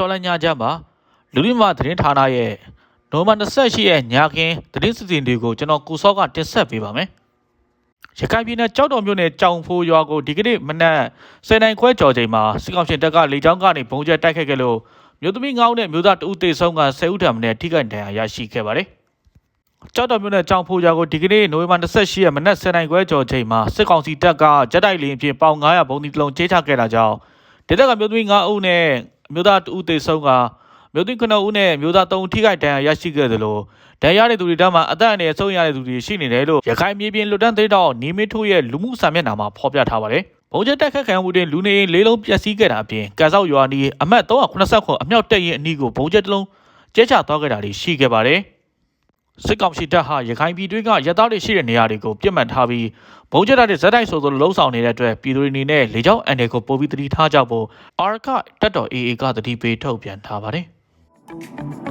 တော်လညချမ်းမှာလူလိမသတင်းဌာနရဲ့နိုဝင်ဘာ28ရက်ညခင်းသတင်းစီစဉ်တွေကိုကျွန်တော်ကိုစောကတင်ဆက်ပေးပါမယ်။ရခိုင်ပြည်နယ်ကြောက်တော်မြို့နယ်ကြောင်ဖိုးရွာကိုဒီကနေ့မနက်10နိုင်ခွဲကျော်ချိန်မှာစစ်ကောင်ရှင်တပ်ကလေကြောင်းကနေဘုံကျဲတိုက်ခတ်ခဲ့လို့မြို့သမီး9ဦးနဲ့မြို့သား2ဦးသေဆုံးက10ဦးထံမှထိခိုက်ဒဏ်ရာရရှိခဲ့ပါတယ်။ကြောက်တော်မြို့နယ်ကြောင်ဖိုးရွာကိုဒီကနေ့နိုဝင်ဘာ28ရက်မနက်10နိုင်ခွဲကျော်ချိန်မှာစစ်ကောင်စီတပ်ကဂျက်တိုက်လေအဖြစ်ပေါင်900ဘုံဒီတလုံးချေချခဲ့တာကြောင့်ဒေသကမြို့သမီး9ဦးနဲ့ မြို့သား2ဦးသေဆုံးကမြို့သမီး9ဦးနဲ့မြို့သား3ဦးထိခိုက်ဒဏ်ရာရရှိခဲ့သလိုဒဏ်ရာရတဲ့သူတွေတန်းမှာအသက်အန္တရာယ်ဆုံးရတဲ့သူတွေရှိနေတယ်လို့ရခိုင်ပြည်ပြည်လွတ်တန်းသေးတော့နေမင်းထိုးရဲ့လူမှုစာမျက်နှာမှာဖော်ပြထားပါတယ်။ဘုံကျက်တက်ခတ်ခံမှုတွင်လူနေအိမ်လေးလုံးပျက်စီးခဲ့တာအပြင်ကံဆောက်ရွာနီးအမှတ်389အမြောက်တက်ရင်အနီးကိုဘုံကျက်တစ်လုံးကျဲချသွားခဲ့တာတွေရှိခဲ့ပါတယ်။ စစ်ကောင်စီတပ်ဟာရခိုင်ပြည်တွင်းကရသားတွေရှိတဲ့နေရာတွေကိုပြစ်မှတ်ထားပြီးဘုံကျက်တဲ့ဇက်တိုက်ဆိုသလိုလှုံ့ဆော်နေတဲ့အတွက်ပြည်သူတွေအနေနဲ့လေကြောင်းအန်တယ်ကိုပို့ပြီးတတိထားကြဖို့အာရကတက်တော် AA ကတတိပေးထုတ်ပြန်ထားပါတယ်။